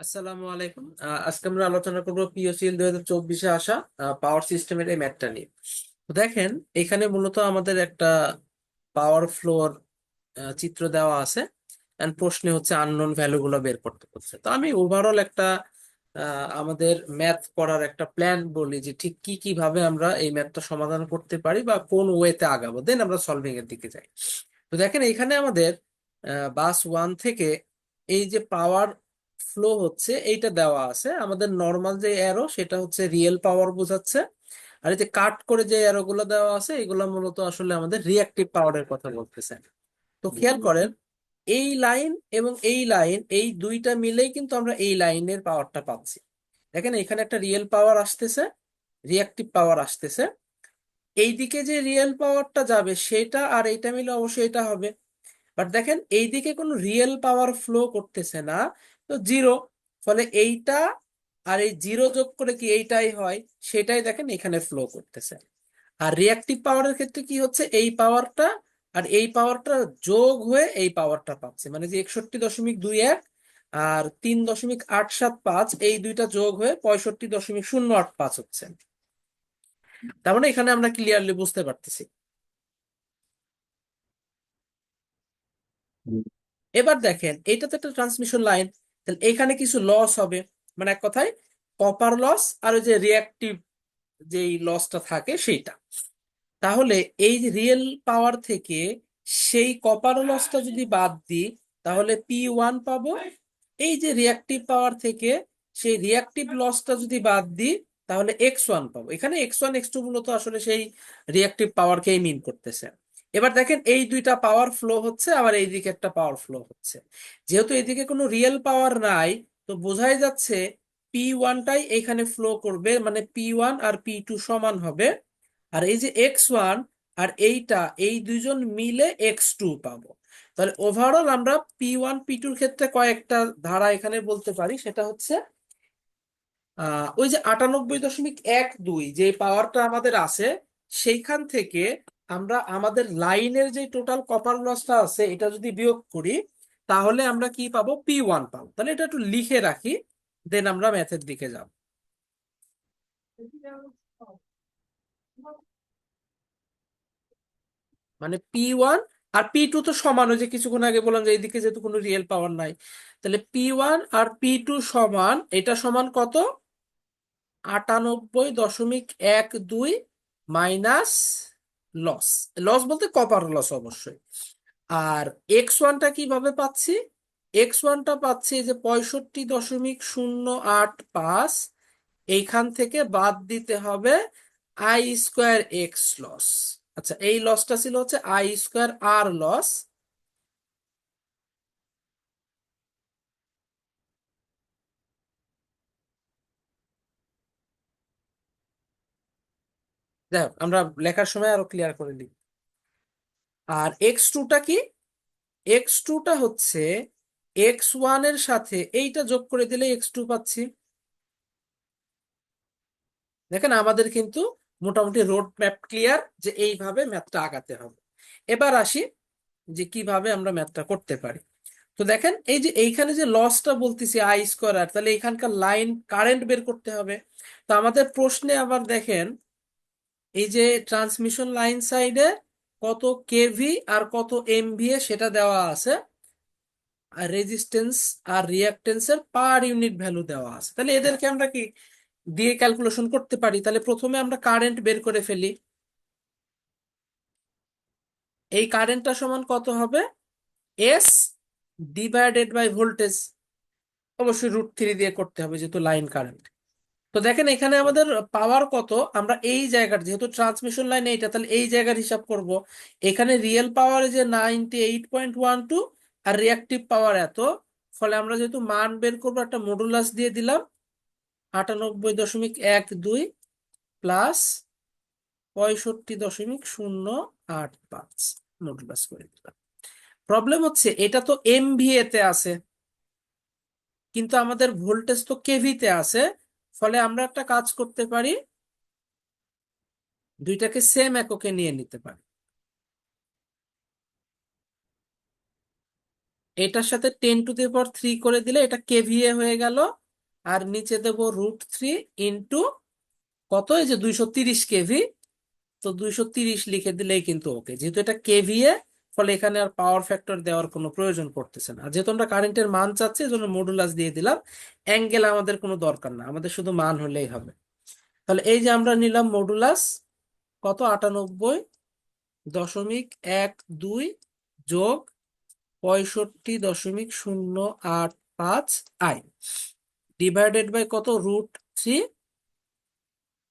আসসালামু আলাইকুম। আজকে আমরা আলোচনা করব পিওসিএল দুই হাজার চব্বিশে আসা পাওয়ার সিস্টেমের এই ম্যাথটা নিয়ে। দেখেন, এখানে মূলত আমাদের একটা পাওয়ার ফ্লোর চিত্র দেওয়া আছে এন্ড প্রশ্নে হচ্ছে আননোন ভ্যালু গুলো বের করতে বলছে। তো আমি ওভারঅল একটা আমাদের ম্যাথ পড়ার একটা প্ল্যান বলি যে ঠিক কি কীভাবে আমরা এই ম্যাথটা সমাধান করতে পারি বা কোন ওয়েতে আগাবো। দেন আমরা সলভিং এর দিকে যাই। তো দেখেন, এখানে আমাদের বাস ওয়ান থেকে এই যে পাওয়ার ফ্লো হচ্ছে এইটা দেওয়া আছে। আমাদের নর্মাল যে অ্যারো সেটা হচ্ছে রিয়েল পাওয়ার বোঝাচ্ছে। আর এই যে কাট করে যে অ্যারো গুলো দেওয়া আছে এগুলো মূলত আসলে আমাদের রিয়াক্টিভ পাওয়ারের কথা বলতেছে। তো খেয়াল করেন এই লাইন এবং এই লাইন এই দুইটা মিলেই কিন্তু আমরা এই লাইনের পাওয়ারটা পাচ্ছি। দেখেন এখানে একটা রিয়েল পাওয়ার আসতেছে রিয়াক্টিভ পাওয়ার আসতেছে। এইদিকে যে রিয়েল পাওয়ারটা যাবে সেটা আর এইটা মিলে অবশ্যই এটা হবে। বাট দেখেন এইদিকে কোনো রিয়েল পাওয়ার ফ্লো করতেছে না। তো জিরো ফলে এইটা আর এই জিরো যোগ করে কি এইটাই হয়? সেটাই দেখেন এখানে ফ্লো করতেছে। আর রিয়াক্টিভ পাওয়ারের ক্ষেত্রে কি হচ্ছে? এই পাওয়ারটা আর এই পাওয়ারটা যোগ হয়ে এই পাওয়ারটা পাচ্ছে। মানে যে একষট্টি দশমিক দুই এক আর তিন দশমিক আট সাত পাঁচ এই দুইটা যোগ হয়ে পঁয়ষট্টি দশমিক শূন্য আট পাঁচ হচ্ছে। তার মানে এখানে আমরা ক্লিয়ারলি বুঝতে পারতেছি। এবার দেখেন এটা তো একটা ট্রান্সমিশন লাইন তাহলে এখানে কিছু লস হবে। মানে এক কথায় কপার লস আর ওই যে রিয়াক্টিভ যেই লসটা থাকে সেইটা। তাহলে এই রিয়েল পাওয়ার থেকে সেই কপার লসটা যদি বাদ দিই, তাহলে পি ওয়ান পাবো। এই যে রিয়াক্টিভ পাওয়ার থেকে সেই রিয়াক্টিভ লসটা যদি বাদ দিই, তাহলে এক্স ওয়ান পাবো। এখানে এক্স ওয়ান এক্স টু মূলত আসলে সেই রিয়াক্টিভ পাওয়ারকেই মিন করতেছে। এবার দেখেন এই দুইটা পাওয়ার ফ্লো হচ্ছে, আবার এইদিকে একটা পাওয়ার ফ্লো হচ্ছে। যেহেতু এদিকে কোনো রিয়েল পাওয়ার নাই, তো বোঝাই যাচ্ছে পি ওয়ানটাই এখানে ফ্লো করবে মানে পি ওয়ান আর পি টু সমান হবে। আর এই যে এক্স ওয়ান আর এইটা, এই দুইজন মিলে এক্স টু পাবো। তাহলে ওভারঅল আমরা পি ওয়ান পি টুর ক্ষেত্রে কয়েকটা ধারা এখানে বলতে পারি। সেটা হচ্ছে আহ ওই যে আটানব্বই দশমিক এক দুই যে পাওয়ারটা আমাদের আছে, সেইখান থেকে আমরা আমাদের লাইনের যে টোটাল কপার লসটা আছে, এটা যদি বিয়োগ করি, তাহলে আমরা কি পাবো? পি ওয়ান পাবো। তাহলে এটা একটু লিখে রাখি দেন আমরা ম্যাথের দিকে যাব। মানে পি ওয়ান আর পি টু তো সমান, ওই যে কিছুক্ষণ আগে বললাম যে এইদিকে যেহেতু কোনো রিয়েল পাওয়ার নাই। তাহলে পি ওয়ান আর পি টু সমান, এটা সমান কত? আটানব্বই দশমিক এক দুই মাইনাস লস লস বলতে কপার লস অবশ্যই। আর এক্স ওয়ানটা কীভাবে পাচ্ছি? এক্স ওয়ানটা পাচ্ছি যে পঁয়ষট্টি দশমিক শূন্য আট পাঁচ, এইখান থেকে বাদ দিতে হবে আই স্কোয়ার এক্স লস আচ্ছা এই লসটা ছিল হচ্ছে আই স্কোয়ার আর লস যাই আমরা লেখার সময় আরও ক্লিয়ার করে নিই। আর এক্স টুটা কি? এক্স টুটা হচ্ছে এক্স ওয়ানের সাথে এইটা যোগ করে দিলে এক্স টু পাচ্ছি। দেখেন আমাদের কিন্তু মোটামুটি রোড ম্যাপ ক্লিয়ার যে এইভাবে ম্যাথটা আগাতে হবে। এবার আসি যে কীভাবে আমরা ম্যাথটা করতে পারি। তো দেখেন এই যে এইখানে যে লসটা বলতেছি আই স্কোয়ার তাহলে এখানকার লাইন কারেন্ট বের করতে হবে। তো আমাদের প্রশ্নে আবার দেখেন এই যে ট্রান্সমিশন লাইন সাইডে কত কেভি আর কত এমভিএ সেটা দেওয়া আছে, আর রেজিস্ট্যান্স আর রিয়াকটেন্সের পার ইউনিট ভ্যালু দেওয়া আছে। তাহলে এদেরকে আমরা কি দিয়ে ক্যালকুলেশন করতে পারি? তাহলে প্রথমে আমরা কারেন্ট বের করে ফেলি। এই কারেন্টটা সমান কত হবে? এস ডিভাইডেড বাই ভোল্টেজ অবশ্যই রুট থ্রি দিয়ে করতে হবে যেহেতু লাইন কারেন্ট তো দেখেন এখানে আমাদের পাওয়ার কত? আমরা এই জায়গার, যেহেতু ট্রান্সমিশন লাইন এইটা তাহলে এই জায়গার হিসাব করব। এখানে রিয়েল পাওয়ার যে ninety eight point one two আর রিয়াক্টিভ পাওয়ার এত। ফলে আমরা যেহেতু মান বের করব, একটা মডুলাস দিয়ে দিলাম, আটানব্বই দশমিক এক দুই প্লাস পঁয়ষট্টি দশমিক শূন্য আট পাঁচ মডুলাস করে দিলাম। প্রবলেম হচ্ছে, এটা তো এমভিএ আছে, কিন্তু আমাদের ভোল্টেজ তো কেভিতে আছে। ফলে আমরা একটা কাজ করতে পারি, দুইটাকে সেম এককে নিয়ে নিতে পারি। এটার সাথে টেন টু দি থ্রি করে দিলে এটা কেভিএ হয়ে গেল, আর নিচে দেব রুট থ্রি ইন্টু কত? এই যে দুইশো তিরিশ কেভি তো দুইশো তিরিশ লিখে দিলেই কিন্তু ওকে যেহেতু এটা কেভিএ ফলে এখানে আর পাওয়ার ফ্যাক্টর দেওয়ার কোনো প্রয়োজন পড়তেছে না। যেহেতু আমরা কারেন্টের মান চাচ্ছি, এই জন্য মডুলাস দিয়ে দিলাম। অ্যাঙ্গেল আমাদের কোনো দরকার না, আমাদের শুধু মান হলেই হবে। তাহলে এই যে আমরা নিলাম মডুলাস কত? আটানব্বই দশমিক এক দুই যোগ পঁয়ষট্টি দশমিক শূন্য আট পাঁচ আই। ডিভাইডেড বাই কত? রুট থ্রি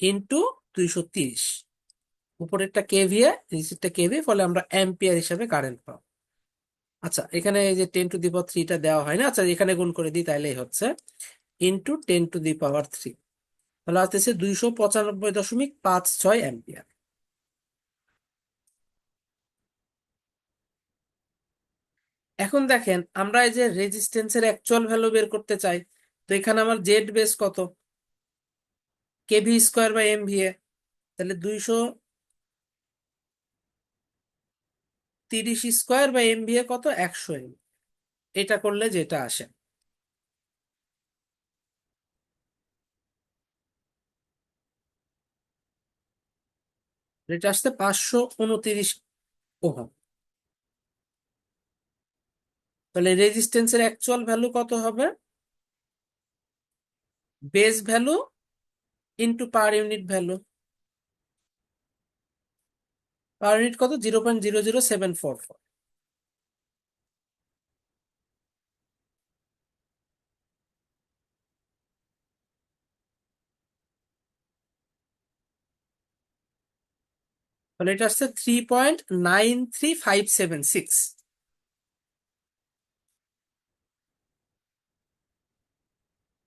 ইন্টু দুইশো তিরিশ। উপরেরটা কেভিএ নিচেরটা কেভি ফলে আমরা অ্যাম্পিয়ার হিসাবে কারেন্ট পাবো। আচ্ছা এখানে এই যে টেন টু দি পাওয়ার থ্রিটা দেওয়া হয় না আচ্ছা এখানে গুণ করে দিই, তাইলেই হচ্ছে। Into ten to the power three তাহলে আসতেছে দুইশো পঁচানব্বই দশমিক পাঁচ ছয় অ্যাম্পিয়ার। এখন দেখেন, আমরা এই যে রেজিস্ট্যান্সের অ্যাকচুয়াল ভ্যালু বের করতে চাই, তো এখানে আমার জেড বেস কত? KV square by M VA তাহলে দুইশো তিরিশ স্কোয়ার বা এম ভিএ কত? একশো এম এটা করলে যেটা আসে। এটা আসতে পাঁচশো উনতিরিশ ওহম। তাহলে রেজিস্ট্যান্সের অ্যাকচুয়াল ভ্যালু কত হবে? Base value into per unit value per unit কত? Zero point zero zero seven four four. তাহলে এটা আসছে three point nine three five seven six.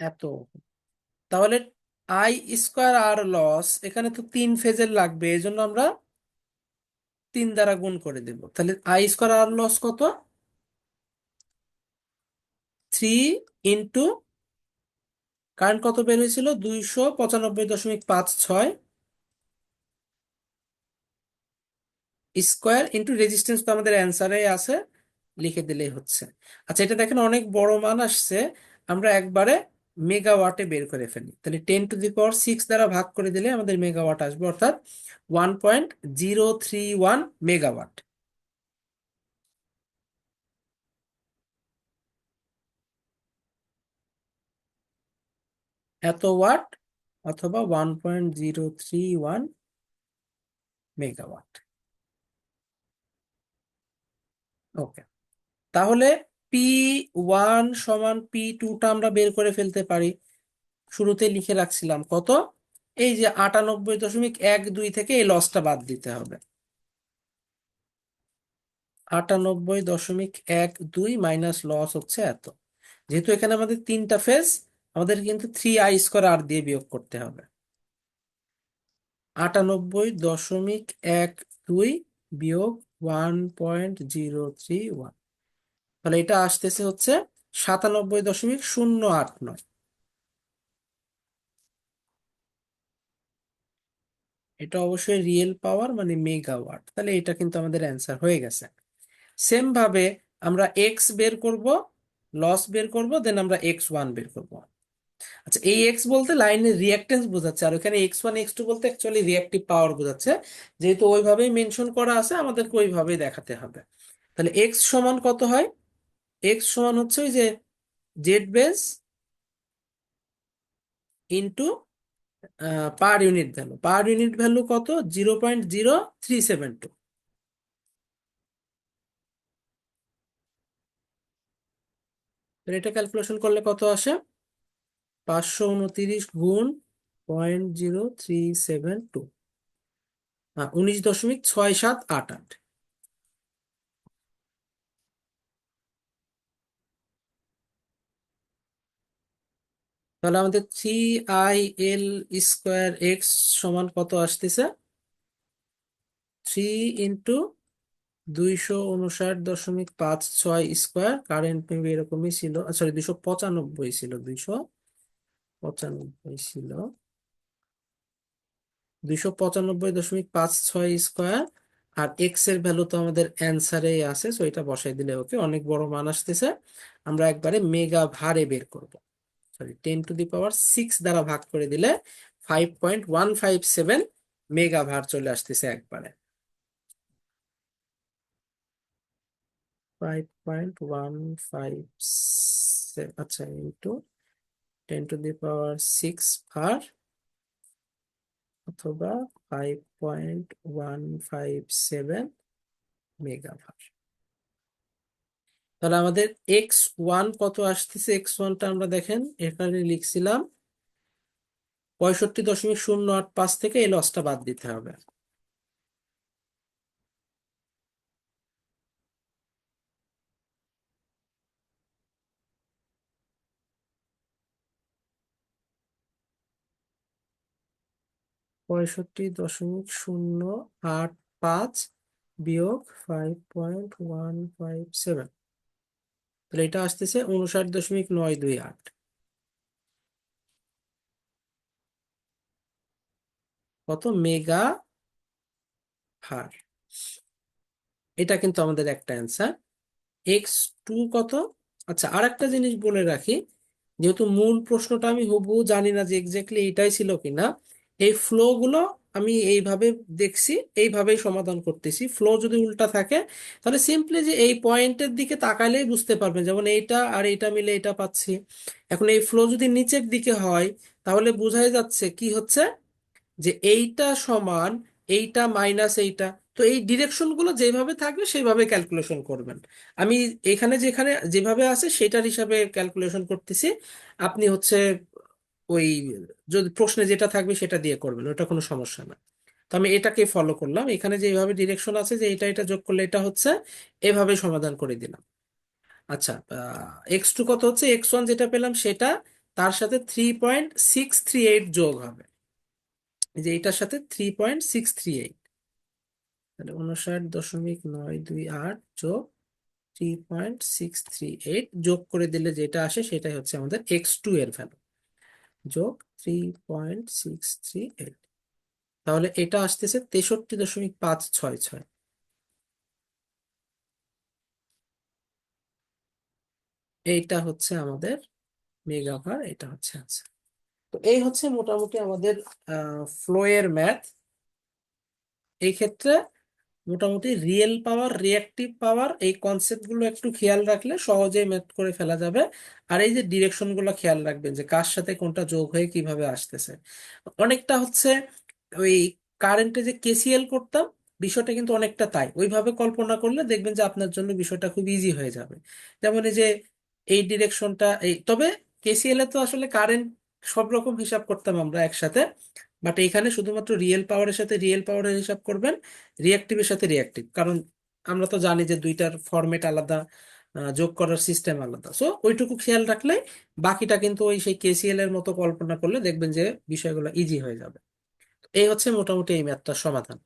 এত। তাহলে আই স্কোয়ার আর লস এখানে তো তিন ফেজের লাগবে এই জন্য আমরা তিন দ্বারা গুণ করে দেব। তাহলে আই স্কোয়ার আর লস কত? থ্রি ইন্টু কারেন্ট কত বের হয়েছিল? দুইশো পঁচানব্বই দশমিক পাঁচ ছয় স্কোয়ার ইন্টু রেজিস্ট্যান্স তো আমাদের অ্যান্সারে আছে, লিখে দিলেই হচ্ছে। আচ্ছা এটা দেখেন অনেক বড় মান আসছে। আমরা একবারে মেগাওয়াটে বের করে ফেলি। তাহলে ten to the power six দ্বারা ভাগ করে দিলে আমাদের মেগাওয়াট আসবে, অর্থাৎ one point zero three one megawatt এত ওয়াট অথবা one point zero three one megawatt okay তাহলে পি ওয়ান সমান পি টুটা আমরা বের করে ফেলতে পারি। শুরুতে লিখে রাখছিলাম কত? এই যে আটানব্বই দশমিক এক দুই থেকে এই লসটা বাদ দিতে হবে। আটানব্বই দশমিক এক দুই মাইনাস লস হচ্ছে এত। যেহেতু এখানে আমাদের তিনটা ফেজ আমাদের কিন্তু থ্রি আই স্কোয়ার আর দিয়ে বিয়োগ করতে হবে। আটানব্বই দশমিক এক দুই বিয়োগ one point zero three one তাহলে এটা আসতেছে হচ্ছে সাতানব্বই দশমিক শূন্য আট নয়। এটা অবশ্যই রিয়েল পাওয়ার মানে মেগাওয়াট তাহলে এটা কিন্তু আমাদের অ্যান্সার হয়ে গেছে। সেম ভাবে আমরা এক্স বের করব লস বের করব দেন আমরা এক্স ওয়ান বের করব। আচ্ছা এই এক্স বলতে লাইনের রিয়াক্টেন্স বোঝাচ্ছে, আর ওখানে এক্স ওয়ান এক্স টু বলতে অ্যাকচুয়ালি রিয়াক্টিভ পাওয়ার বোঝাচ্ছে। যেহেতু ওইভাবেই মেনশন করা আছে, আমাদেরকে ওইভাবেই দেখাতে হবে। তাহলে এক্স সমান কত হয়? এক্স সমান হচ্ছে ওই যে Z base into per unit value per unit value কত? Zero point zero three seven two এটা ক্যালকুলেশন করলে কত আসে? পাঁচশো উনতিরিশ গুণ point zero three seven two উনিশ দশমিক ছয় সাত আট আট। তাহলে আমাদের three I L square X সমান কত আসতেছে? থ্রি ইন্টু দুইশো উনষাট দশমিক পাঁচ ছয় স্কোয়ার। কারেন্ট মেবি এরকমই ছিল সরি, দুইশো পঁচানব্বই ছিল, দুইশো পঁচানব্বই ছিল। দুইশো পঁচানব্বই দশমিক পাঁচ ছয় স্কোয়ার। আর এক্সের ভ্যালু তো আমাদের অ্যান্সারে আছে, সো এটা বসাই দিলে ওকে, অনেক বড় মান আসতেছে। আমরা একবারে মেগা ভারে বের করব। Sorry ten to the power six দ্বারা ভাগ করে দিলে five point one five seven mega var চলে আসতেছে একবারে। ফাইভ পয়েন্ট ওয়ান ফাইভ আচ্ছা into ten to the power six var অথবা five point one five seven mega var তাহলে আমাদের এক্স ওয়ান কত আসতেছে? এক্স ওয়ানটা আমরা দেখেন, এখানে লিখছিলাম পঁয়ষট্টি দশমিক শূন্য আট পাঁচ থেকে এই লসটা বাদ দিতে হবে। পঁয়ষট্টি দশমিক শূন্য আট পাঁচ বিয়োগ five point one five seven তাহলে এটা আসতেছে উনষাট দশমিক নয় দুই আট। কত? মেগা হার। এটা কিন্তু আমাদের একটা অ্যান্সার। এক্স টু কত? আচ্ছা আর একটা জিনিস বলে রাখি, যেহেতু মূল প্রশ্নটা আমি হুবহু জানি না যে এক্স্যাক্টলি এটাই ছিল কিনা, এই ফ্লো গুলো আমি এইভাবে দেখছি, এইভাবেই সমাধান করতেছি। ফ্লো যদি উল্টা থাকে, তাহলে সিম্পলি যে এই পয়েন্টের দিকে তাকাইলেই বুঝতে পারবেন, যেমন এইটা আর এইটা মিলে এটা পাচ্ছি। এখন এই ফ্লো যদি নিচের দিকে হয়, তাহলে বোঝাই যাচ্ছে কি হচ্ছে? যে এইটা সমান এইটা মাইনাস এইটা। তো এই ডিরেকশনগুলো যেভাবে থাকবে, সেইভাবে ক্যালকুলেশন করবেন। আমি এখানে যেখানে যেভাবে আছে, সেটার হিসাবে ক্যালকুলেশন করতেছি। আপনি হচ্ছে ওই যদি প্রশ্নে যেটা থাকবে সেটা দিয়ে করবেন, ওটা কোনো সমস্যা না। তো আমি এটাকে ফলো করলাম। এখানে যে যেভাবে ডিরেকশন আছে যে এটা এটা যোগ করলে এটা হচ্ছে, এভাবে সমাধান করে দিলাম। আচ্ছা এক্স টু কত হচ্ছে? এক্স ওয়ান যেটা পেলাম সেটা, তার সাথে three point six three eight যোগ হবে। যে এটার সাথে three point six three eight তাহলে উনষাট দশমিক নয় দুই আট যোগ three point six three eight যোগ করে দিলে যেটা আসে সেটাই হচ্ছে আমাদের এক্স টু এর ভ্যালু যোগ থ্রি তাহলে এটা আসতেছে তেষট্টি দশমিক পাঁচ ছয় ছয়। এইটা হচ্ছে আমাদের মেগাভার এটা হচ্ছে তো এই হচ্ছে মোটামুটি আমাদের ফ্লো এর ম্যাথ এই ক্ষেত্রে মোটামুটি রিয়েল পাওয়ার রিয়াক্টিভ পাওয়ার এই কনসেপ্টগুলো একটু খেয়াল রাখলে সহজেই ম্যাথ করে ফেলা যাবে। আর এই যে ডিরেকশনগুলো খেয়াল রাখবেন যে কার সাথে কোনটা যোগ হয়ে কীভাবে আসতেছে। অনেকটা হচ্ছে ওই কারেন্টে যে কেসিএল করতাম, বিষয়টা কিন্তু অনেকটা তাই। ওইভাবে কল্পনা করলে দেখবেন যে আপনার জন্য বিষয়টা খুব ইজি হয়ে যাবে। যেমন এই যে এই ডিরেকশনটা এই তবে কেসিএল এ তো আসলে কারেন্ট সব রকম হিসাব করতাম আমরা একসাথে। বাট এখানে শুধুমাত্র রিয়েল পাওয়ারের সাথে রিয়েল পাওয়ারের হিসাব করবেন রিয়াক্টিভের সাথে রিয়াক্টিভ কারণ আমরা তো জানি যে দুইটার ফরম্যাট আলাদা যোগ করার সিস্টেম আলাদা। সো ওইটুকু খেয়াল রাখলে বাকিটা কিন্তু ওই সেই কেসিএল এর মতো কল্পনা করলে দেখবেন যে বিষয়গুলো ইজি হয়ে যাবে। এই হচ্ছে মোটামুটি এই ম্যাথটার সমাধান।